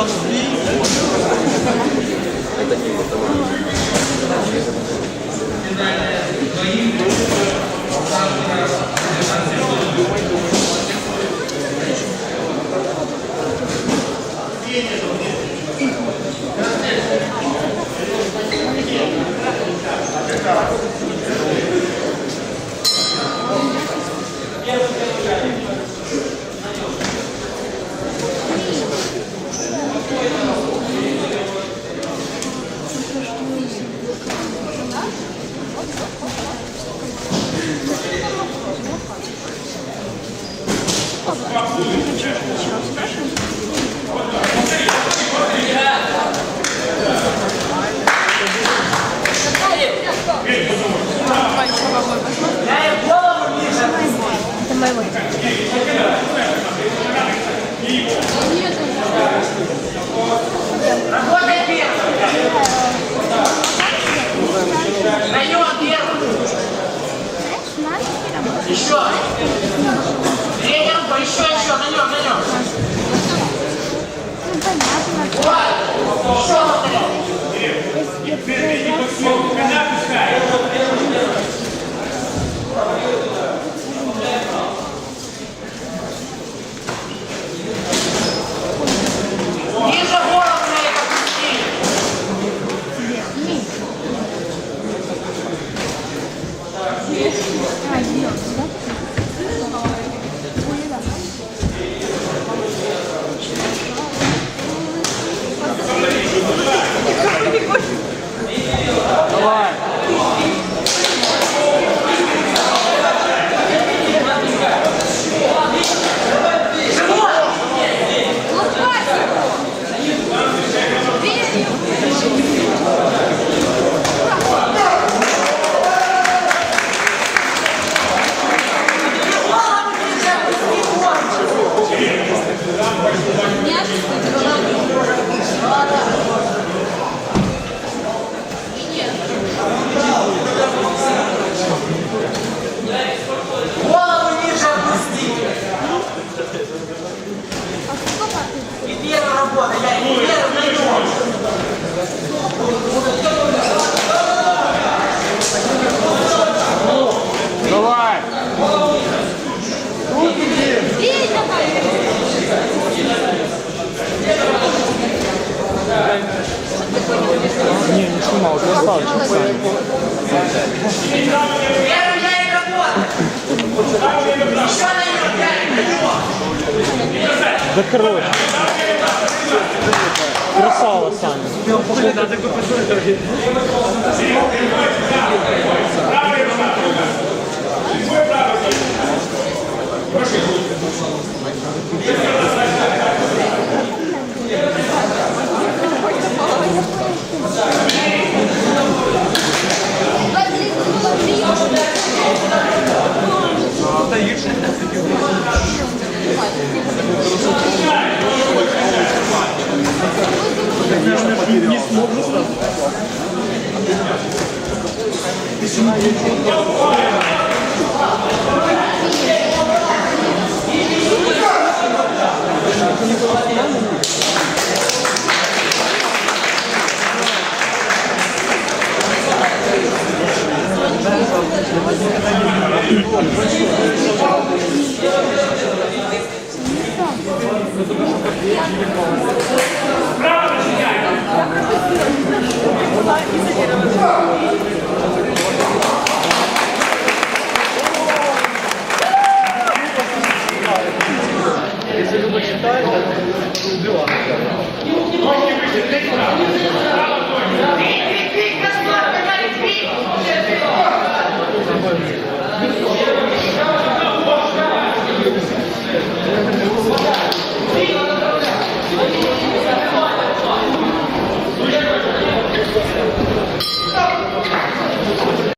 Это моего. Первым. Еще. Рука, еще, еще, на нем, на нем. Ну, понятно. Вот. Еще снимал, уже осталось. Первый я и работа. Еще на Не смогу сразу. Thank you. Правильно!